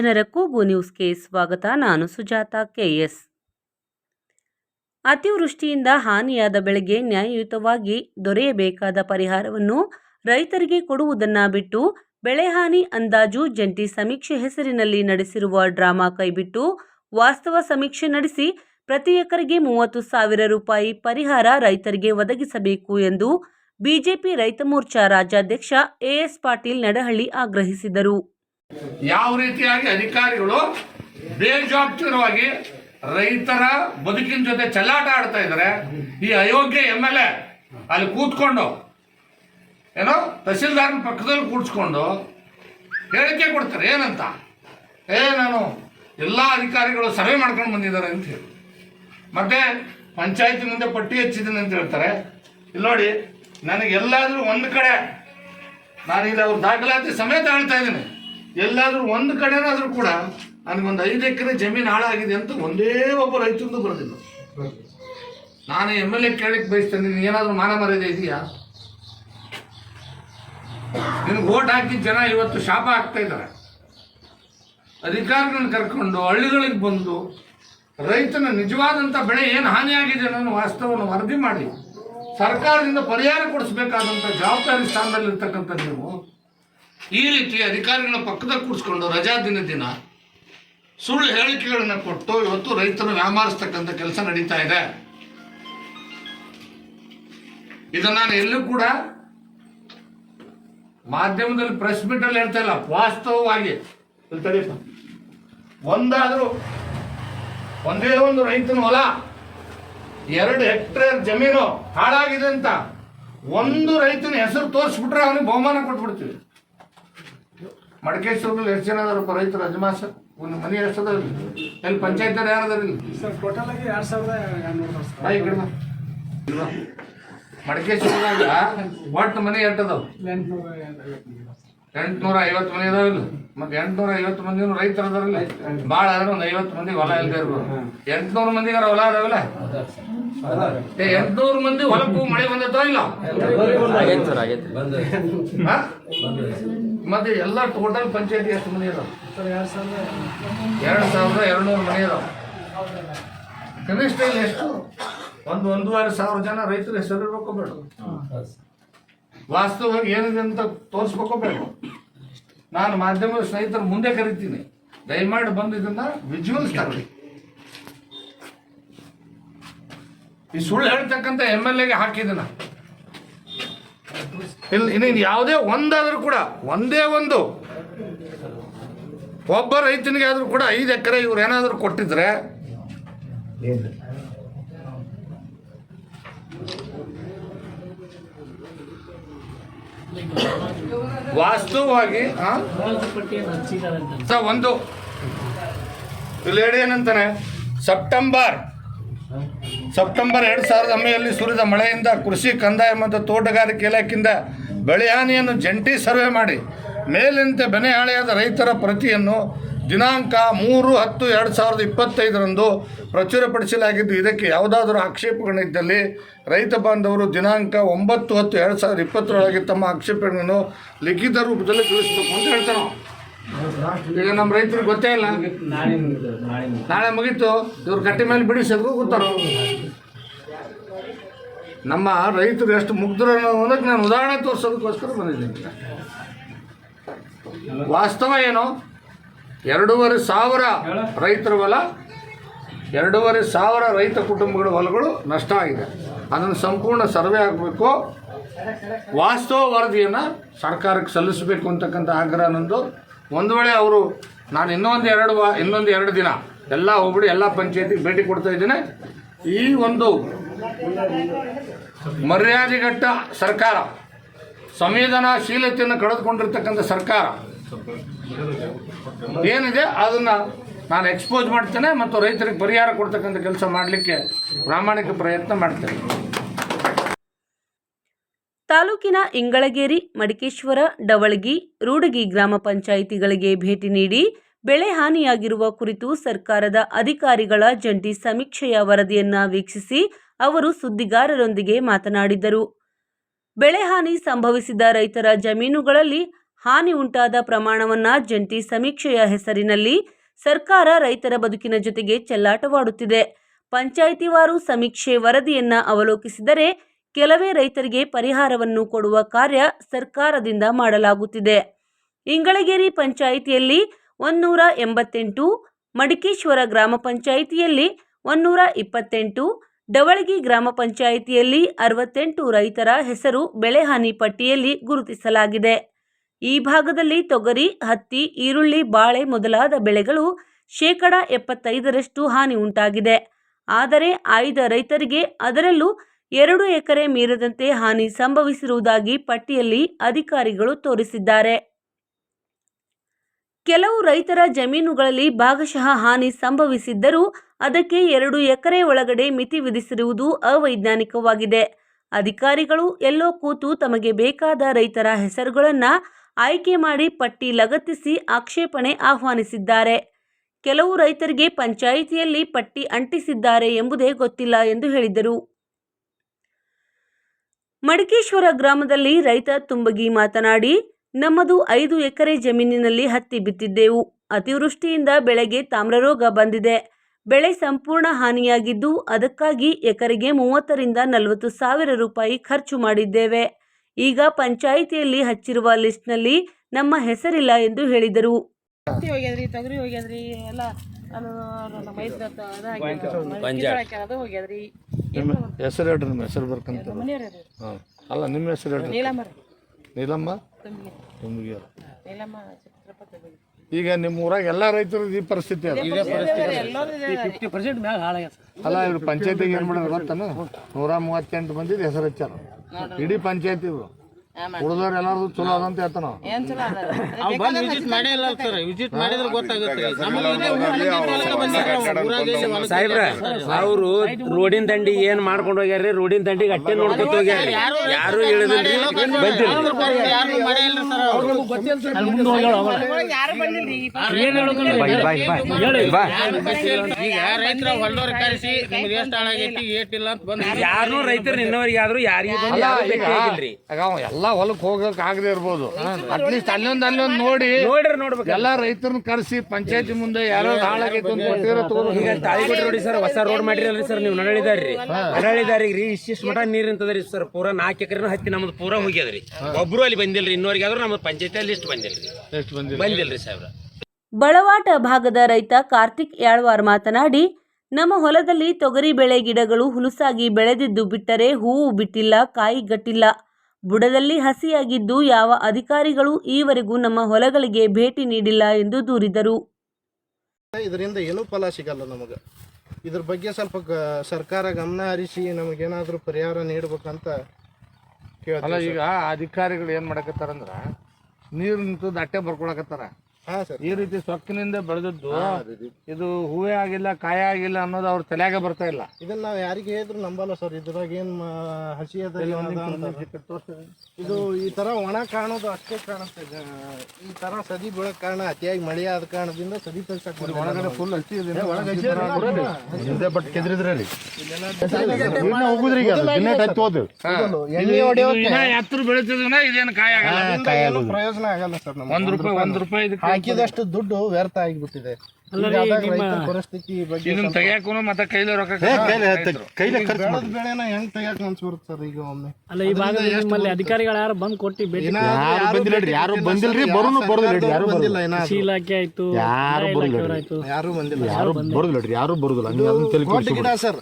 ಜನರ ಕೂಗು ನ್ಯೂಸ್ಗೆ ಸ್ವಾಗತ. ನಾನು ಸುಜಾತ ಕೆಎಸ್ ಅತಿವೃಷ್ಟಿಯಿಂದ ಹಾನಿಯಾದ ಬೆಳೆಗೆ ನ್ಯಾಯಯುತವಾಗಿ ದೊರೆಯಬೇಕಾದ ಪರಿಹಾರವನ್ನು ರೈತರಿಗೆ ಕೊಡುವುದನ್ನು ಬಿಟ್ಟು ಬೆಳೆಹಾನಿ ಅಂದಾಜು ಜಂಟಿ ಸಮೀಕ್ಷೆ ಹೆಸರಿನಲ್ಲಿ ನಡೆಸಿರುವ ಡ್ರಾಮಾ ಕೈಬಿಟ್ಟು ವಾಸ್ತವ ಸಮೀಕ್ಷೆ ನಡೆಸಿ ಪ್ರತಿ ಎಕರೆಗೆ ಮೂವತ್ತು ಸಾವಿರ ರೂಪಾಯಿ ಪರಿಹಾರ ರೈತರಿಗೆ ಒದಗಿಸಬೇಕು ಎಂದು ಬಿಜೆಪಿ ರೈತ ಮೋರ್ಚಾ ರಾಜ್ಯಾಧ್ಯಕ್ಷ ಎಎಸ್ ಪಾಟೀಲ್ ನಡಹಳ್ಳಿ ಆಗ್ರಹಿಸಿದರು. ಯಾವ ರೀತಿಯಾಗಿ ಅಧಿಕಾರಿಗಳು ಬೇಜವಾಬ್ದಾರವಾಗಿ ರೈತರ ಬದುಕಿನ ಜೊತೆ ಚೆಲ್ಲಾಟ ಆಡ್ತಾ ಇದ್ದಾರೆ, ಈ ಅಯೋಗ್ಯ ಎಂ ಎಲ್ ಎ ಅಲ್ಲಿ ಕೂತ್ಕೊಂಡು, ಏನೋ ತಹಸೀಲ್ದಾರ್ನ ಪಕ್ಕದಲ್ಲಿ ಕೂಡ್ಸ್ಕೊಂಡು ಹೇಳಿಕೆ ಕೊಡ್ತಾರೆ, ಏನಂತ? ಏ, ನಾನು ಎಲ್ಲ ಅಧಿಕಾರಿಗಳು ಸರ್ವೆ ಮಾಡ್ಕೊಂಡು ಬಂದಿದ್ದಾರೆ ಅಂತ ಹೇಳಿ. ಮತ್ತೆ ಪಂಚಾಯತಿ ಮುಂದೆ ಪಟ್ಟಿ ಹಚ್ಚಿದ್ದೀನಿ ಅಂತ ಹೇಳ್ತಾರೆ. ಇಲ್ಲಿ ನೋಡಿ ನನಗೆ ಎಲ್ಲಾದ್ರೂ ಒಂದು ಕಡೆ ನಾನು ಇಲ್ಲಿ ಅವ್ರ ದಾಖಲಾತಿ ಸಮೇತ ಹೇಳ್ತಾ ಇದ್ದೀನಿ. ಎಲ್ಲಾದ್ರೂ ಒಂದು ಕಡೆನಾದ್ರೂ ಕೂಡ ನನಗೊಂದು ಐದು ಎಕರೆ ಜಮೀನು ಹಾಳಾಗಿದೆ ಅಂತ ಒಂದೇ ಒಬ್ಬ ರೈತಂದು ಬರೋದಿಲ್ಲ. ನಾನು ಎಂ ಎಲ್ ಎ ಕೇಳಕ್ಕೆ ಬಯಸ್ತೇನೆ, ನೀನು ಏನಾದರೂ ಮಾನ ಮರ್ಯಾದೆ ಇದೆಯಾ? ನಿನಗೆ ಓಟ್ ಹಾಕಿದ ಜನ ಇವತ್ತು ಶಾಪ ಆಗ್ತಾ ಇದ್ದಾರೆ ಅಧಿಕಾರಿಗಳನ್ನ ಕರ್ಕೊಂಡು ಹಳ್ಳಿಗಳಿಗೆ ಬಂದು ರೈತನ ನಿಜವಾದಂಥ ಬೆಳೆ ಏನು ಹಾನಿಯಾಗಿದೆ ಅನ್ನೋ ವಾಸ್ತವವನ್ನು ವರದಿ ಮಾಡಿ ಸರ್ಕಾರದಿಂದ ಪರಿಹಾರ ಕೊಡಿಸ್ಬೇಕಾದಂಥ ಜವಾಬ್ದಾರಿ ಸ್ಥಾನದಲ್ಲಿರ್ತಕ್ಕಂಥ ನೀವು. ಈ ರೀತಿ ಅಧಿಕಾರಿಗಳ ಪಕ್ಕದಲ್ಲಿ ಕೂಡಿಸ್ಕೊಂಡು ರಜಾ ದಿನ ದಿನ ಸುಳ್ಳು ಹೇಳಿಕೆಗಳನ್ನ ಕೊಟ್ಟು ಇವತ್ತು ರೈತರು ವ್ಯಾಮಾರಿಸ್ತಕ್ಕಂಥ ಕೆಲಸ ನಡೀತಾ ಇದೆ ಇದನ್ನ ನಾನು ಎಲ್ಲೂ ಕೂಡ ಮಾಧ್ಯಮದಲ್ಲಿ ಪ್ರೆಸ್ ಮೀಟ್ ಅಲ್ಲಿ ಹೇಳ್ತಾ ಇಲ್ಲ, ವಾಸ್ತವವಾಗಿ. ಒಂದಾದ್ರೂ, ಒಂದೇ ಒಂದು ರೈತನ ಹೊಲ, ಎರಡು ಹೆಕ್ಟೇರ್ ಜಮೀನು ಹಾಳಾಗಿದೆ ಅಂತ ಒಂದು ರೈತನ ಹೆಸರು ತೋರಿಸ್ಬಿಟ್ರೆ ಅವನಿಗೆ ಬಹುಮಾನ ಕೊಟ್ಬಿಡ್ತೀವಿ ಮಡಕೇಶ್ವರದಲ್ಲಿ ಎಷ್ಟು ಜನ ಅದಾರಪ್ಪ ರೈತರು ಅಜಮಾಸ? ಒಂದು ಮನೆ ಎಷ್ಟು ಅದಾವ ಇಲ್ಲಿ? ಎಲ್ಲಿ ಪಂಚಾಯತ್ ಯಾರು ಅದಾರ? ಇಲ್ಲಿ ಸರ್ ಟೋಟಲ್ ಆಗಿ ಎರಡ್ ಸಾವಿರದ. ಇಲ್ಲಿ. ಮಡಕೇಶ್ವರದಾಗ ಒಟ್ಟು ಮನೆ ಎಷ್ಟು ಅದಾವ? ಎಂಟುನೂರ ಐವತ್ತು ಮನೆ ಅದಾವ ಅದಾವಿಲ್ಲ ಮತ್ತೆ ಎಂಟ್ನೂರ ಐವತ್ತು ಮಂದಿ ರೈತರು ಅದಾರಲ್ಲ ಭಾಳ ಆದ್ರೆ ಒಂದು ಐವತ್ತು ಮಂದಿ ಹೊಲ ಇಲ್ಲದೆ ಇರ್ಬೋದು. ಎಂಟ್ನೂರು ಮಂದಿಗಾರ ಹೊಲ ಅದಾವಲ್ಲ? ಏ ಎಂಟ್ನೂರು ಮಂದಿ ಹೊಲಕ್ಕೂ ಮಳೆ ಬಂದತ್ತೋ ಇಲ್ಲ? ಹಾ? ಮತ್ತೆ ಎಲ್ಲ ಟೋಟಲ್ ಪಂಚಾಯತಿ ಎಷ್ಟು ಮನೆ ಇದಾವೆ ಎರಡ್ ಸಾವಿರದ ಎರಡು ಸಾವಿರದ ಎರಡ್ನೂರು ಮನೆ ಇದಾವೆ ಕನಿಷ್ಠ ಇಲ್ಲಿ ಎಷ್ಟು? ಒಂದು ಒಂದೂವರೆ ಸಾವಿರ ಜನ ರೈತರು ಹೆಸರು ಇರ್ಬೇಕು ಬೇಡ. ವಾಸ್ತವವಾಗಿ ಏನಿದೆ ಅಂತ ತೋರಿಸ್ಬೇಕು ಬೇಡ. ನಾನು ಮಾಧ್ಯಮದ ಸ್ನೇಹಿತರು ಮುಂದೆ ಕರಿತೀನಿ. ದಯಮಾಡಿ ಬಂದು ಇದನ್ನ ವಿಜುವಲ್ಸ್ ತಗೊಳ್ಳಿ. ಈ ಸುಳ್ಳು ಹೇಳ್ತಕ್ಕಂಥ ಎಂ ಎಲ್ ಎಗೆ ಇಲ್ಲ ಇನ್ನೇನು ಯಾವುದೇ ಒಂದಾದರೂ ಕೂಡ ಒಂದೇ ಒಂದು ಒಬ್ಬ ರೈತನಿಗೆ ಆದರೂ ಕೂಡ ಐದು ಎಕರೆ ಇವ್ರು ಏನಾದರೂ ಕೊಟ್ಟಿದ್ರೆ ವಾಸ್ತವವಾಗಿ? ಒಂದು ಇಲ್ಲಿ ಹೇಳಿ ಏನಂತಾನೆ ಸೆಪ್ಟೆಂಬರ್ ಸೆಪ್ಟೆಂಬರ್ ಎರಡು ಸಾವಿರದ ಹಮ್ಮೆಯಲ್ಲಿ ಸುರಿದ ಮಳೆಯಿಂದ ಕೃಷಿ ಕಂದಾಯ ಮತ್ತು ತೋಟಗಾರಿಕೆ ಇಲಾಖೆಯಿಂದ ಬೆಳೆ ಹಾನಿಯನ್ನು ಜಂಟಿ ಸರ್ವೆ ಮಾಡಿ, ಮೇಲಿನಂತೆ ಬೆನೆಹಾಳೆಯಾದ ರೈತರ ಪ್ರತಿಯನ್ನು ದಿನಾಂಕ ಮೂರು ಹತ್ತು ಎರಡು ಸಾವಿರದ ಇಪ್ಪತ್ತೈದರಂದು ಪ್ರಚುರಪಡಿಸಲಾಗಿದ್ದು, ಇದಕ್ಕೆ ಯಾವುದಾದರೂ ಆಕ್ಷೇಪಗಳಿದ್ದಲ್ಲಿ ರೈತ ಬಾಂಧವರು ದಿನಾಂಕ ಒಂಬತ್ತು ಹತ್ತು ಎರಡು ಸಾವಿರದ ಇಪ್ಪತ್ತರೊಳಗೆ ತಮ್ಮ ಆಕ್ಷೇಪಣೆಯನ್ನು ಲಿಖಿತ ರೂಪದಲ್ಲಿ ತಿಳಿಸಬೇಕು ಅಂತ ಹೇಳ್ತಾರೆ ಈಗ ನಮ್ಮ ರೈತರಿಗೆ ಗೊತ್ತೇ ಇಲ್ಲ. ನಾಳೆ ಮುಗೀತು. ಇವ್ರು ಕಟ್ಟಿ ಮೇಲೆ ಬಿಡಿಸೋದು ಕೂತಾರ. ನಮ್ಮ ರೈತರು ಎಷ್ಟು ಮುಗ್ಧರು ಅನ್ನೋದಕ್ಕೆ ನಾನು ಉದಾಹರಣೆ ತೋರಿಸೋದಕ್ಕೋಸ್ಕರ ಬಂದಿದ್ದೀನಿ. ವಾಸ್ತವ ಏನು? ಎರಡೂವರೆ ಸಾವಿರ ರೈತರ ಹೊಲ, ಎರಡೂವರೆ ಸಾವಿರ ರೈತ ಕುಟುಂಬಗಳ ಹೊಲಗಳು ನಷ್ಟ ಆಗಿದೆ. ಅದನ್ನು ಸಂಪೂರ್ಣ ಸರ್ವೆ ಆಗಬೇಕು. ವಾಸ್ತವ ವರದಿಯನ್ನು ಸರ್ಕಾರಕ್ಕೆ ಸಲ್ಲಿಸಬೇಕು ಅಂತಕ್ಕಂಥ ಆಗ್ರಹ ನಂದು. ಒಂದು ವೇಳೆ ಅವರು, ನಾನು ಇನ್ನೊಂದು ಎರಡು ವಾ, ಇನ್ನೊಂದು ಎರಡು ದಿನ ಎಲ್ಲ ಹೋಗ್ಬಿಡಿ, ಎಲ್ಲ ಪಂಚಾಯತಿಗೆ ಭೇಟಿ ಕೊಡ್ತಾ ಇದ್ದೇನೆ. ಈ ಒಂದು ಮರ್ಯಾದೆಗಟ್ಟ ಸರ್ಕಾರ, ಸಂವೇದನಾಶೀಲತೆಯನ್ನು ಕಳೆದುಕೊಂಡಿರ್ತಕ್ಕಂಥ ಸರ್ಕಾರ ಏನಿದೆ ಅದನ್ನು ನಾನು ಎಕ್ಸ್ಪೋಸ್ ಮಾಡ್ತೇನೆ ಮತ್ತು ರೈತರಿಗೆ ಪರಿಹಾರ ಕೊಡ್ತಕ್ಕಂಥ ಕೆಲಸ ಮಾಡಲಿಕ್ಕೆ ಪ್ರಾಮಾಣಿಕ ಪ್ರಯತ್ನ ಮಾಡ್ತೇನೆ. ತಾಲೂಕಿನ ಇಂಗಳಗೇರಿ, ಮಡಿಕೇಶ್ವರ, ಡವಳಗಿ, ರೂಡಗಿ ಗ್ರಾಮ ಪಂಚಾಯಿತಿಗಳಿಗೆ ಭೇಟಿ ನೀಡಿ ಬೆಳೆ ಹಾನಿಯಾಗಿರುವ ಕುರಿತು ಸರ್ಕಾರದ ಅಧಿಕಾರಿಗಳ ಜಂಟಿ ಸಮೀಕ್ಷೆಯ ವರದಿಯನ್ನ ವೀಕ್ಷಿಸಿ ಅವರು ಸುದ್ದಿಗಾರರೊಂದಿಗೆ ಮಾತನಾಡಿದರು. ಬೆಳೆ ಹಾನಿ ಸಂಭವಿಸಿದ ರೈತರ ಜಮೀನುಗಳಲ್ಲಿ ಹಾನಿ ಉಂಟಾದ ಪ್ರಮಾಣವನ್ನು ಜಂಟಿ ಸಮೀಕ್ಷೆಯ ಹೆಸರಿನಲ್ಲಿ ಸರ್ಕಾರ ರೈತರ ಬದುಕಿನ ಜೊತೆಗೆ ಚೆಲ್ಲಾಟವಾಡುತ್ತಿದೆ. ಪಂಚಾಯಿತಿವಾರು ಸಮೀಕ್ಷೆ ವರದಿಯನ್ನ ಅವಲೋಕಿಸಿದರೆ ಕೆಲವೇ ರೈತರಿಗೆ ಪರಿಹಾರವನ್ನು ಕೊಡುವ ಕಾರ್ಯ ಸರ್ಕಾರದಿಂದ ಮಾಡಲಾಗುತ್ತಿದೆ. ಇಂಗಳಗೇರಿ ಪಂಚಾಯಿತಿಯಲ್ಲಿ ಒಂದೂರ ಎಂಬತ್ತೆಂಟು, ಮಡಿಕೇಶ್ವರ ಗ್ರಾಮ ಪಂಚಾಯಿತಿಯಲ್ಲಿ ಒಂದೂರ ಇಪ್ಪತ್ತೆಂಟು, ಡವಳಗಿ ಗ್ರಾಮ ಪಂಚಾಯಿತಿಯಲ್ಲಿ ಅರವತ್ತೆಂಟು ರೈತರ ಹೆಸರು ಬೆಳೆಹಾನಿ ಪಟ್ಟಿಯಲ್ಲಿ ಗುರುತಿಸಲಾಗಿದೆ. ಈ ಭಾಗದಲ್ಲಿ ತೊಗರಿ, ಹತ್ತಿ, ಈರುಳ್ಳಿ, ಬಾಳೆ ಮೊದಲಾದ ಬೆಳೆಗಳು ಶೇಕಡ ಎಪ್ಪತ್ತೈದರಷ್ಟು ಹಾನಿ ಉಂಟಾಗಿದೆ. ಆದರೆ ಆಯ್ದ ರೈತರಿಗೆ ಅದರಲ್ಲೂ ಎರಡು ಎಕರೆ ಮೀರದಂತೆ ಹಾನಿ ಸಂಭವಿಸಿರುವುದಾಗಿ ಪಟ್ಟಿಯಲ್ಲಿ ಅಧಿಕಾರಿಗಳು ತೋರಿಸಿದ್ದಾರೆ. ಕೆಲವು ರೈತರ ಜಮೀನುಗಳಲ್ಲಿ ಭಾಗಶಃ ಹಾನಿ ಸಂಭವಿಸಿದ್ದರೂ ಅದಕ್ಕೆ ಎರಡು ಎಕರೆ ಒಳಗಡೆ ಮಿತಿ ವಿಧಿಸಿರುವುದು ಅವೈಜ್ಞಾನಿಕವಾಗಿದೆ. ಅಧಿಕಾರಿಗಳು ಎಲ್ಲೋ ಕೂತು ತಮಗೆ ಬೇಕಾದ ರೈತರ ಹೆಸರುಗಳನ್ನು ಆಯ್ಕೆ ಮಾಡಿ ಪಟ್ಟಿ ಲಗತ್ತಿಸಿ ಆಕ್ಷೇಪಣೆ ಆಹ್ವಾನಿಸಿದ್ದಾರೆ. ಕೆಲವು ರೈತರಿಗೆ ಪಂಚಾಯಿತಿಯಲ್ಲಿ ಪಟ್ಟಿ ಅಂಟಿಸಿದ್ದಾರೆ ಎಂಬುದೇ ಗೊತ್ತಿಲ್ಲ ಎಂದು ಹೇಳಿದರು. ಮಡಿಕೇಶ್ವರ ಗ್ರಾಮದಲ್ಲಿ ರೈತ ತುಂಬಗಿ ಮಾತನಾಡಿ, ನಮ್ಮದು ಐದು ಎಕರೆ ಜಮೀನಿನಲ್ಲಿ ಹತ್ತಿ ಬಿತ್ತಿದ್ದೆವು. ಅತಿವೃಷ್ಟಿಯಿಂದ ಬೆಳೆಗೆ ತಾಮ್ರರೋಗ ಬಂದಿದೆ. ಬೆಳೆ ಸಂಪೂರ್ಣ ಹಾನಿಯಾಗಿದ್ದು ಅದಕ್ಕಾಗಿ ಎಕರೆಗೆ ಮೂವತ್ತರಿಂದ ನಲವತ್ತು ಸಾವಿರ ರೂಪಾಯಿ ಖರ್ಚು ಮಾಡಿದ್ದೇವೆ. ಈಗ ಪಂಚಾಯಿತಿಯಲ್ಲಿ ಹಚ್ಚಿರುವ ಲಿಸ್ಟ್ನಲ್ಲಿ ನಮ್ಮ ಹೆಸರಿಲ್ಲ ಎಂದು ಹೇಳಿದರು. ಹೆಸರು ಹೇಳ್ರಿ ನಿಮ್ಮ ಹೆಸರು ಬರ್ಕಂತ ಹಾಂ. ಅಲ್ಲ ನಿಮ್ಮ ಹೆಸರು ಹೇಳ್ರಿ. ನೀಲಮ್ಮ ತುಂಬಿಗೆ. ಈಗ ನಿಮ್ಮ ಊರಾಗ ಎಲ್ಲ ರೈತರು ಈ ಪರಿಸ್ಥಿತಿ ಅದ? ಅಲ್ಲ ಇವ್ರು ಪಂಚಾಯತಿಗೆ ಏನು ಮಾಡೋದು ಗೊತ್ತಾನ? ನೂರ ಮೂವತ್ತೆಂಟು ಮಂದಿ ಹೆಸರು ಹಚ್ಚಾರ. ಇಡೀ ಪಂಚಾಯತಿ ಇವ್ರು ಉಳಿದವ್ರು ಎಲ್ಲಾರ್ದು ಚಲೋ ಅದಂತ ಹೇಳ್ತಾನ. ನಾವು. ಏನ್ ಚಲೋ ಅದ? ಸಾಹೇಬ್ರ ಅವರು. ರೋಡಿನ ದಂಡಿ ಏನ್ ಮಾಡ್ಕೊಂಡು ಹೋಗ್ಯಾರ್ರಿ? ರೋಡಿನ ದಂಡಿಗೆ ಅಟ್ಟೆ ನೋಡ್ಕೊತ ಹೋಗ್ಯಾರ್ರಿ. ಯಾರು ಬಾ ಈಗ ರೈತರ ಹೊಲ್ದವ್ರ ಕರೆಸಿ ನಿಮ್ಗೆ ಎಷ್ಟು ಹಾಳಾಗೈತಿ ಏಟಿಲ್ಲ ಅಂತ ಬಂದು ಯಾರು ರೈತರು ನಿನ್ನವರಿಗೆ ಆದ್ರೂ ಯಾರಿಗೂ ಬಂದು ಅವ ಎಲ್ಲ ಹೊಲಕ್ಕೆ ಹೋಗಕ್ ಆಗದೆ ಇರ್ಬೋದು. ಅಟ್ಲೀಸ್ಟ್ ಅಲ್ಲೊಂದ್ ಅಲ್ಲೊಂದ್ ನೋಡಿ ನೋಡ್ರಿ ನೋಡ್ಬೇಕು. ಎಲ್ಲಾ ರೈತರನ್ನ ಕರೆಸಿ ಪಂಚಾಯತಿ ಮುಂದೆ ಯಾರೋ ಹಾಳಾಗೈತೆ ಅಂತ ಕೊಟ್ಟಿರೋ ಈಗ ತಾಳಿಕೋಟೆ ರೋಡಿ ಸರ್ ಹೊಸ ರೋಡ್ ಮಾಡಿರಲ್ರಿ ಸರ್ ನೀವು ನಡಳಿದಾರ್ರಿ ನಡಳಿದಾರಿಗೆ ಇಷ್ಟಿಷ್ಟು ಮಠ ನೀರ್ ನಿಂತದ್ರಿ ಸರ್ ಪೂರಾ ನಾಲ್ಕು ಎಕರೆ ಹತ್ತಿ ನಮ್ದು ಪೂರಾ ಹೋಗ್ಯದ್ರಿ. ಒಬ್ರು ಅಲ್ಲಿ ಬಂದಿಲ್ರಿ ಇನ್ನೋರಿಗೆ ಆದ್ರೂ ನಮ್ದು ಪಂಚಾಯತಿಯಲ್ಲಿ ಲಿಸ್ಟ್ ಬಂದಿಲ್ರಿ. ಬಂದಿಲ್ರಿ ಸಾಹೇಬ್ರ. ಬಳವಾಟ ಭಾಗದ ರೈತ ಕಾರ್ತಿಕ್ ಯಾಳ್ವಾರ್ ಮಾತನಾಡಿ ನಮ್ಮ ಹೊಲದಲ್ಲಿ ತೊಗರಿ ಬೆಳೆ ಗಿಡಗಳು ಹುಲುಸಾಗಿ ಬೆಳೆದಿದ್ದು ಬಿಟ್ಟರೆ ಹೂವು ಬಿಟ್ಟಿಲ್ಲ ಕಾಯಿ ಗಟ್ಟಿಲ್ಲ. ಬುಡದಲ್ಲಿ ಹಸಿಯಾಗಿದ್ದು ಯಾವ ಅಧಿಕಾರಿಗಳು ಈವರೆಗೂ ನಮ್ಮ ಹೊಲಗಳಿಗೆ ಭೇಟಿ ನೀಡಿಲ್ಲ ಎಂದು ದೂರಿದರು. ಇದರಿಂದ ಏನೂ ಫಲ ಸಿಗಲ್ಲ ನಮಗೆ. ಇದ್ರ ಬಗ್ಗೆ ಸ್ವಲ್ಪ ಸರ್ಕಾರ ಗಮನ ಹರಿಸಿ ನಮಗೇನಾದರೂ ಪರಿಹಾರ ನೀಡ್ಬೇಕಂತ ಅಲ್ಲ ಈಗ ಅಧಿಕಾರಿಗಳು ಏನು ಮಾಡಕತ್ತಾರಂದ್ರೆ ನೀರು ನಿಂತು ಅಟ್ಟೆ ಬರ್ಕೊಳಕತ್ತಾರ. ಈ ರೀತಿ ಸೊಕ್ಕಿನಿಂದ ಬೆಳೆದದ್ದು ಇದು ಹೂವೇ ಆಗಿಲ್ಲ ಕಾಯ ಆಗಿಲ್ಲ ಅನ್ನೋದು ಅವ್ರ ತಲೆಯಾಗ ಬರ್ತಾ ಇಲ್ಲ. ಇದನ್ನ ನಾವು ಯಾರಿಗೆ ಹೇಳಿದ್ರು ನಂಬಲ್ಲ ಸರ್ ಇದ್ರಾಗ ಏನ್ ಹಸಿ. ಇದು ಈ ತರ ಒಣ ಕಾಣೋದು ಅಷ್ಟೇ ಕಾಣುತ್ತೆ. ಈ ತರ ಸದಿ ಬೀಳಕ್ ಕಾರಣ ಅತಿಯಾಗಿ ಮಳೆ ಆದ ಕಾರಣದಿಂದ ಸದಿ ತೆಗ್ಸಕ್ ಒಳಗಡೆ ಫುಲ್ ಹಸಿ. ಎಣ್ಣೆ ಎತ್ತರ ಬೆಳಿತದನ ಇದೇನು ಕಾಯ ಆಗಲ್ಲ. ಏನು ಪ್ರಯೋಜನ ಆಗಲ್ಲ ಸರ್ ಒಂದ್ ರೂಪಾಯಿ ಒಂದ್ ರೂಪಾಯಿ ಇದಕ್ಕೆ ಹಾಕಿದಷ್ಟು ದುಡ್ಡು ವ್ಯರ್ಥ ಆಗಿಬಿಟ್ಟಿದೆ. ಪರಿಸ್ಥಿತಿ ಬಗ್ಗೆ ಇದನ್ನ ತೆಗಿಯಾಕು ಮತ್ತೆ ಕೈಲಿ ರೊಕ್ಕ ಬೆಳೆದ ಬೆಳೆನ ಹೆಂಗ್ ತೆಗಿಯಕ್ ಮನ್ಸ್ ಬರುತ್ತೆ ಸರ್ ಈಗ ಒಮ್ಮೆ? ಅಲ್ಲ ಈ ಭಾಗದಲ್ಲಿ ನಿಮ್ಮಲ್ಲಿ ಅಧಿಕಾರಿಗಳು ಯಾರು ಬಂದು ಕೊಟ್ಟು ಭೇಟಿ ಯಾರು ಬಂದಿಲ್ಲ ಯಾರು ಬಂದಿಲ್ರಿ ಬರೋನು ಬರೋದಿಲ್ಲ ಯಾರು ಬಂದಿಲ್ಲ ಇಲಾಖೆ ಆಯ್ತು ಯಾರು ಆಯ್ತು ಯಾರು ಬಂದಿಲ್ಲ ಯಾರು ಬರುದಿಲ್ಲ ಯಾರು ಬರೋದಿಲ್ಲ. ಅದನ್ನ ಗಿಡ ಸರ್.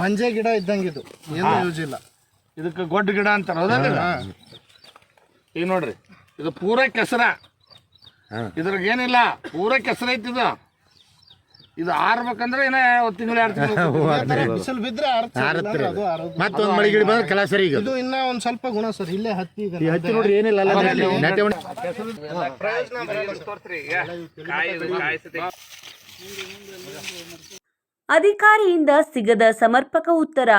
ಬಂಜೆ ಗಿಡ ಇದ್ದಂಗಿದು ಏನು ಯೂಸ್ ಇಲ್ಲ. ಇದಕ್ಕೆ ಗೊಡ್ಡ ಗಿಡ ಅಂತಾರ. ಹೌದಲ್ಲ ಈಗ ನೋಡ್ರಿ ಇದು ಪೂರ ಕೆಸರ. ಇದ್ರಾಗ ಏನಿಲ್ಲ ಪೂರ ಕೆಸರ ಐತಿ ಇದು ಇದು ಆರ್ಬೇಕಂದ್ರೆ ಏನ ತಿಂಗಳು ಎರಡು ತಿಂಗಳು ಬಿಸಿಲು ಬಿದ್ರೆ ಆರುತ್ತೆ ಅದು ಆರೋದು. ಮತ್ತೊಂದು ಮಳಿ ಗಿಡ ಬಂದ್ರೆ ಕೆಲಸ ಸರಿ ಈಗ ಇದು ಇನ್ನ ಒಂದ್ ಸ್ವಲ್ಪ ಗುಣ ಸರ್ ಇಲ್ಲೇ ಹತ್ತಿ ಇದೆ ಹತ್ತಿ ನೋಡ್ರಿ ಏನಿಲ್ಲ ಅಲ್ಲ ನೆಟ್ಟೆ ಹೊಡಿ- ಅಧಿಕಾರಿಯಿಂದ ಸಿಗದ ಸಮರ್ಪಕ ಉತ್ತರ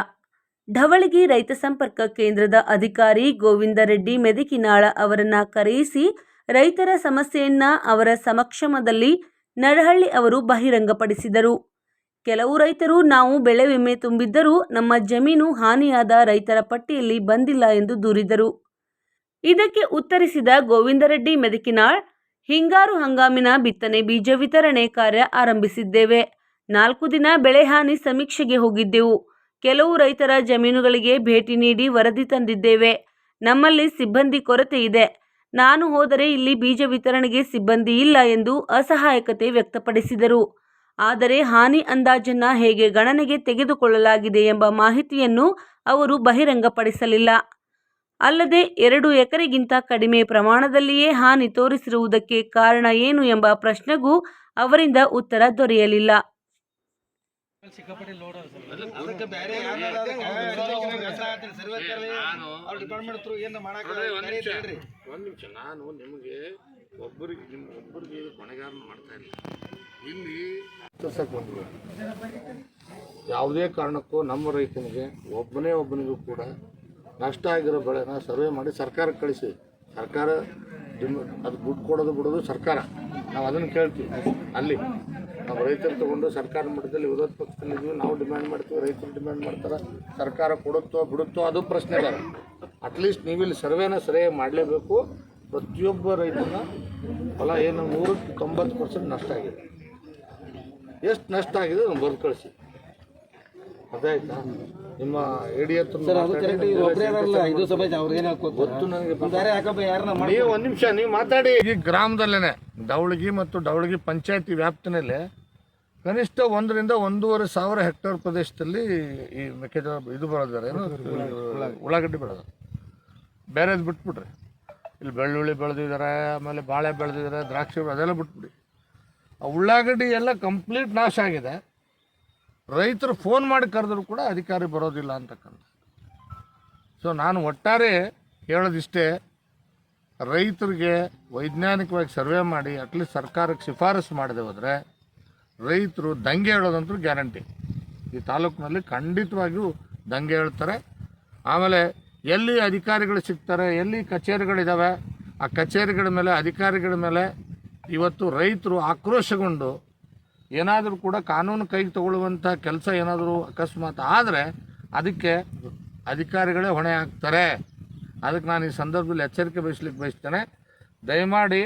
ಢವಳಗಿ ರೈತ ಸಂಪರ್ಕ ಕೇಂದ್ರದ ಅಧಿಕಾರಿ ಗೋವಿಂದ ರೆಡ್ಡಿ ಮೆದಕಿನಾಳ ಅವರನ್ನ ಕರೆಯಿಸಿ ರೈತರ ಸಮಸ್ಯೆಯನ್ನ ಅವರ ಸಮಕ್ಷಮದಲ್ಲಿ ನರಹಳ್ಳಿ ಅವರು ಬಹಿರಂಗಪಡಿಸಿದರು. ಕೆಲವು ರೈತರು ನಾವು ಬೆಳೆ ವಿಮೆ ತುಂಬಿದ್ದರೂ ನಮ್ಮ ಜಮೀನು ಹಾನಿಯಾದ ರೈತರ ಪಟ್ಟಿಯಲ್ಲಿ ಬಂದಿಲ್ಲ ಎಂದು ದೂರಿದರು. ಇದಕ್ಕೆ ಉತ್ತರಿಸಿದ ಗೋವಿಂದರೆಡ್ಡಿ ಮೆದಕಿನಾಳ್, ಹಿಂಗಾರು ಹಂಗಾಮಿನ ಬಿತ್ತನೆ ಬೀಜ ವಿತರಣೆ ಕಾರ್ಯ ಆರಂಭಿಸಿದ್ದೇವೆ. ನಾಲ್ಕು ದಿನ ಬೆಳೆ ಹಾನಿ ಸಮೀಕ್ಷೆಗೆ ಹೋಗಿದ್ದೆವು. ಕೆಲವು ರೈತರ ಜಮೀನುಗಳಿಗೆ ಭೇಟಿ ನೀಡಿ ವರದಿ ತಂದಿದ್ದೇವೆ. ನಮ್ಮಲ್ಲಿ ಸಿಬ್ಬಂದಿ ಕೊರತೆ ಇದೆ. ನಾನು ಹೋದರೆ ಇಲ್ಲಿ ಬೀಜ ವಿತರಣೆಗೆ ಸಿಬ್ಬಂದಿ ಇಲ್ಲ ಎಂದು ಅಸಹಾಯಕತೆ ವ್ಯಕ್ತಪಡಿಸಿದರು. ಆದರೆ ಹಾನಿ ಅಂದಾಜನ್ನು ಹೇಗೆ ಗಣನೆಗೆ ತೆಗೆದುಕೊಳ್ಳಲಾಗಿದೆ ಎಂಬ ಮಾಹಿತಿಯನ್ನು ಅವರು ಬಹಿರಂಗಪಡಿಸಲಿಲ್ಲ. ಅಲ್ಲದೆ ಎರಡು ಎಕರೆಗಿಂತ ಕಡಿಮೆ ಪ್ರಮಾಣದಲ್ಲಿಯೇ ಹಾನಿ ತೋರಿಸಿರುವುದಕ್ಕೆ ಕಾರಣ ಏನು ಎಂಬ ಪ್ರಶ್ನೆಗೂ ಅವರಿಂದ ಉತ್ತರ ದೊರೆಯಲಿಲ್ಲ. ಒಂದು ನಿಮಿಷ ನಾನು ನಿಮಗೆ ಒಬ್ಬರಿಗೆ ನಿಮ್ಮ ಒಬ್ಬರಿಗೆ ಹೊಣೆಗಾರ ಮಾಡ್ತಾ ಇಲ್ಲ. ಇಲ್ಲಿ ಯಾವುದೇ ಕಾರಣಕ್ಕೂ ನಮ್ಮ ರೈತನಿಗೆ ಒಬ್ಬನೇ ಒಬ್ಬನಿಗೂ ಕೂಡ ನಷ್ಟ ಆಗಿರೋ ಬೆಳೆನ ಸರ್ವೆ ಮಾಡಿ ಸರ್ಕಾರಕ್ಕೆ ಕಳಿಸಿ. ಸರ್ಕಾರ ಅದು ದುಡ್ಡು ಕೊಡೋದು ಬಿಡೋದು ಸರ್ಕಾರ. ನಾವು ಅದನ್ನು ಕೇಳ್ತೀವಿ. ಅಲ್ಲಿ. ನಾವು ರೈತರು ತಗೊಂಡು ಸರ್ಕಾರ ಮಟ್ಟದಲ್ಲಿ ವಿರೋಧ ಪಕ್ಷದಲ್ಲಿದ್ದೀವಿ ನಾವು ಡಿಮ್ಯಾಂಡ್ ಮಾಡ್ತೀವಿ ರೈತರು ಡಿಮ್ಯಾಂಡ್ ಮಾಡ್ತಾರೆ ಸರ್ಕಾರ ಕೊಡುತ್ತೋ ಬಿಡುತ್ತೋ ಅದು ಪ್ರಶ್ನೆ ಬೇರೆ. ಅಟ್ಲೀಸ್ಟ್ ನೀವಿಲ್ಲಿ ಸರ್ವೇನ ಸರಿಯಾಗಿ ಮಾಡಲೇಬೇಕು. ಪ್ರತಿಯೊಬ್ಬ ರೈತನ ಹೊಲ ಏನು ನೂರಕ್ಕೆ ತೊಂಬತ್ತು ಪರ್ಸೆಂಟ್ ನಷ್ಟ ಆಗಿದೆ. ಎಷ್ಟು ನಷ್ಟ ಆಗಿದೆ ಅದನ್ನು ಬರೆದು ಕಳಿಸಿ. ಅದಾಯ್ತಾ ನಿಮ್ಮ ಎಡಿ ಹತ್ರ ಗೊತ್ತು ನನಗೆ ನೀವು ಒಂದು ನಿಮಿಷ ನೀವು ಮಾತಾಡಿ. ಈ ಗ್ರಾಮದಲ್ಲೇನೆ ದೌಳಗಿ ಮತ್ತು ದೌಳಗಿ ಪಂಚಾಯತಿ ವ್ಯಾಪ್ತಿನಲ್ಲಿ ಕನಿಷ್ಠ ಒಂದರಿಂದ ಒಂದೂವರೆ ಸಾವಿರ ಹೆಕ್ಟೇರ್ ಪ್ರದೇಶದಲ್ಲಿ ಈ ಮೆಕ್ಕೆಜೋಳ ಇದು ಬೆಳೆದಾರೆ ಏನು? ಉಳ್ಳಾಗಡ್ಡಿ ಬೆಳೆದ. ಬೇರೆದು ಬಿಟ್ಬಿಟ್ರಿ. ಇಲ್ಲಿ ಬೆಳ್ಳುಳ್ಳಿ ಬೆಳೆದಿದ್ದಾರೆ ಆಮೇಲೆ ಬಾಳೆ ಬೆಳೆದಿದ್ದಾರೆ ದ್ರಾಕ್ಷಿ ಅದೆಲ್ಲ ಬಿಟ್ಬಿಡಿ. ಆ ಉಳ್ಳಾಗಡ್ಡಿ ಎಲ್ಲ ಕಂಪ್ಲೀಟ್ ನಾಶ ಆಗಿದೆ. ರೈತರು ಫೋನ್ ಮಾಡಿ ಕರೆದ್ರು ಕೂಡ ಅಧಿಕಾರಿ ಬರೋದಿಲ್ಲ ಅಂತಕ್ಕಂಥ ಸೊ ನಾನು ಒಟ್ಟಾರೆ ಹೇಳೋದಿಷ್ಟೇ ರೈತರಿಗೆ ವೈಜ್ಞಾನಿಕವಾಗಿ ಸರ್ವೆ ಮಾಡಿ ಅಟ್ಲೀಸ್ಟ್ ಸರ್ಕಾರಕ್ಕೆ ಶಿಫಾರಸು ಮಾಡಿದೆ ಹೋದರೆ ರೈತರು ದಂಗೆ ಹೇಳೋದಂತೂ ಗ್ಯಾರಂಟಿ. ಈ ತಾಲೂಕಿನಲ್ಲಿ ಖಂಡಿತವಾಗಿಯೂ ದಂಗೆ ಹೇಳ್ತಾರೆ. ಆಮೇಲೆ ಎಲ್ಲಿ ಅಧಿಕಾರಿಗಳು ಸಿಗ್ತಾರೆ, ಎಲ್ಲಿ ಕಚೇರಿಗಳಿದ್ದಾವೆ ಆ ಕಚೇರಿಗಳ ಮೇಲೆ, ಅಧಿಕಾರಿಗಳ ಮೇಲೆ ಇವತ್ತು ರೈತರು ಆಕ್ರೋಶಗೊಂಡು ಏನಾದರೂ ಕೂಡ ಕಾನೂನು ಕೈಗೆ ತಗೊಳ್ಳುವಂಥ ಕೆಲಸ ಏನಾದರೂ ಅಕಸ್ಮಾತ್ ಆದರೆ ಅದಕ್ಕೆ ಅಧಿಕಾರಿಗಳೇ ಹೊಣೆ ಆಗ್ತಾರೆ ಅದಕ್ಕೆ ನಾನು ಈ ಸಂದರ್ಭದಲ್ಲಿ ಎಚ್ಚರಿಕೆ ವಹಿಸ್ಲಿಕ್ಕೆ ಬಯಸ್ತೇನೆ. ದಯಮಾಡಿ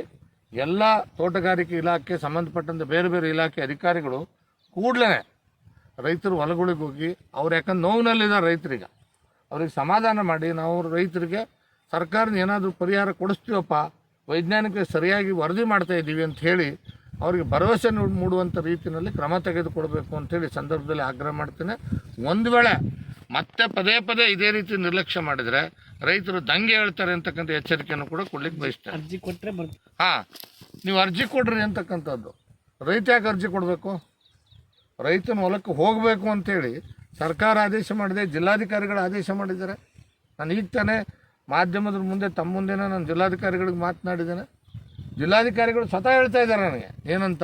ಎಲ್ಲ ತೋಟಗಾರಿಕೆ ಇಲಾಖೆ ಸಂಬಂಧಪಟ್ಟಂತೆ ಬೇರೆ ಬೇರೆ ಇಲಾಖೆ ಅಧಿಕಾರಿಗಳು ಕೂಡಲೇ ರೈತರು ಹೊಲಗಳಿಗೆ ಹೋಗಿ ಅವ್ರು ಯಾಕಂದ್ರೆ ನೋವಿನಲ್ಲಿದ್ದಾರೆ ರೈತರಿಗೆ. ಅವ್ರಿಗೆ ಸಮಾಧಾನ ಮಾಡಿ ನಾವು ರೈತರಿಗೆ ಸರ್ಕಾರದ ಏನಾದರೂ ಪರಿಹಾರ ಕೊಡಿಸ್ತೀವಪ್ಪ, ವೈಜ್ಞಾನಿಕ ಸರಿಯಾಗಿ ವರದಿ ಮಾಡ್ತಾ ಇದ್ದೀವಿ ಅಂತ ಹೇಳಿ ಅವರಿಗೆ ಭರವಸೆ ಮೂಡುವಂಥ ರೀತಿಯಲ್ಲಿ ಕ್ರಮ ತೆಗೆದುಕೊಡ್ಬೇಕು ಅಂತೇಳಿ ಸಂದರ್ಭದಲ್ಲಿ ಆಗ್ರಹ ಮಾಡ್ತೇನೆ. ಒಂದು ವೇಳೆ ಮತ್ತೆ ಪದೇ ಪದೇ ಇದೇ ರೀತಿ ನಿರ್ಲಕ್ಷ್ಯ ಮಾಡಿದರೆ ರೈತರು ದಂಗೆ ಹೇಳ್ತಾರೆ ಅಂತಕ್ಕಂಥ ಎಚ್ಚರಿಕೆಯನ್ನು ಕೂಡ ಕೊಡ್ಲಿಕ್ಕೆ ಬಯಸ್ತಾರೆ. ಅರ್ಜಿ ಕೊಟ್ಟರೆ ಬರ್ತೀವಿ ಹಾಂ ನೀವು ಅರ್ಜಿ ಕೊಡ್ರಿ ಅಂತಕ್ಕಂಥದ್ದು. ರೈತ ಯಾಕೆ ಅರ್ಜಿ ಕೊಡಬೇಕು? ರೈತನ ಹೊಲಕ್ಕೆ ಹೋಗಬೇಕು ಅಂತೇಳಿ ಸರ್ಕಾರ ಆದೇಶ ಮಾಡಿದೆ ಜಿಲ್ಲಾಧಿಕಾರಿಗಳು ಆದೇಶ ಮಾಡಿದ್ದಾರೆ. ನಾನು ಈಗ ತಾನೇ ಮಾಧ್ಯಮದ ಮುಂದೆ ತಮ್ಮ ಮುಂದೆನೇ ನಾನು ಜಿಲ್ಲಾಧಿಕಾರಿಗಳಿಗೆ ಮಾತನಾಡಿದ್ದೇನೆ. ಜಿಲ್ಲಾಧಿಕಾರಿಗಳು ಸ್ವತಃ ಹೇಳ್ತಾ ಇದ್ದಾರೆ ನನಗೆ ಏನಂತ?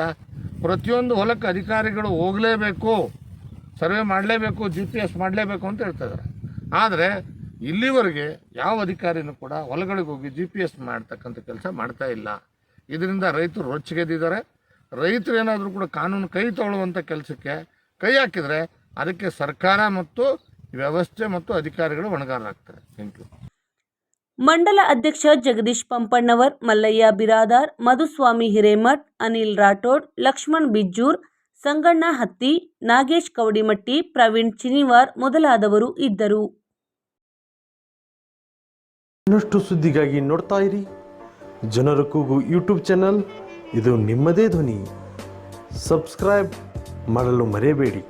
ಪ್ರತಿಯೊಂದು ಹೊಲಕ್ಕೆ ಅಧಿಕಾರಿಗಳು ಹೋಗಲೇಬೇಕು. ಸರ್ವೆ ಮಾಡಲೇಬೇಕು ಜಿ ಪಿ ಎಸ್ ಮಾಡಲೇಬೇಕು ಅಂತ ಹೇಳ್ತಾ ಇದ್ದಾರೆ ಆದರೆ ಇಲ್ಲಿವರೆಗೆ ಯಾವ ಅಧಿಕಾರಿನೂ ಕೂಡ ಹೊಲಗಳಿಗೆ ಹೋಗಿ ಜಿ ಪಿ ಎಸ್ ಮಾಡ್ತಕ್ಕಂಥ ಕೆಲಸ ಮಾಡ್ತಾ ಇಲ್ಲ. ಇದರಿಂದ ರೈತರು ರೊಚ್ಚಿಗೆದ್ದಿದ್ದಾರೆ. ರೈತರು ಏನಾದರೂ ಕೂಡ ಕಾನೂನು ಕೈ ತೊಗೊಳ್ಳುವಂಥ ಕೆಲಸಕ್ಕೆ ಕೈ ಹಾಕಿದರೆ ಅದಕ್ಕೆ ಸರ್ಕಾರ ಮತ್ತು ವ್ಯವಸ್ಥೆ ಮತ್ತು ಅಧಿಕಾರಿಗಳು ಹೊಣೆಗಾರರಾಗ್ತಾರೆ ಥ್ಯಾಂಕ್ ಯು ಮಂಡಲ ಅಧ್ಯಕ್ಷ ಜಗದೀಶ್ ಪಂಪಣ್ಣವರ್, ಮಲ್ಲಯ್ಯ ಬಿರಾದಾರ್, ಮಧುಸ್ವಾಮಿ ಹಿರೇಮಠ್, ಅನಿಲ್ ರಾಠೋಡ್, ಲಕ್ಷ್ಮಣ್ ಬಿಜ್ಜೂರ್ ಸಂಗಣ್ಣ ಹತ್ತಿ, ನಾಗೇಶ್ ಕವಡಿಮಟ್ಟಿ, ಪ್ರವೀಣ್ ಚಿನಿವಾರ್ ಮೊದಲಾದವರು ಇದ್ದರು. ಇನ್ನಷ್ಟು ಸುದ್ದಿಗಾಗಿ ನೋಡ್ತಾ ಇರಿ. ಜನರ ಕೂಗು ಯೂಟ್ಯೂಬ್ ಚಾನಲ್. ಇದು ನಿಮ್ಮದೇ ಧ್ವನಿ. ಸಬ್ಸ್ಕ್ರೈಬ್ ಮಾಡಲು ಮರೆಯಬೇಡಿ.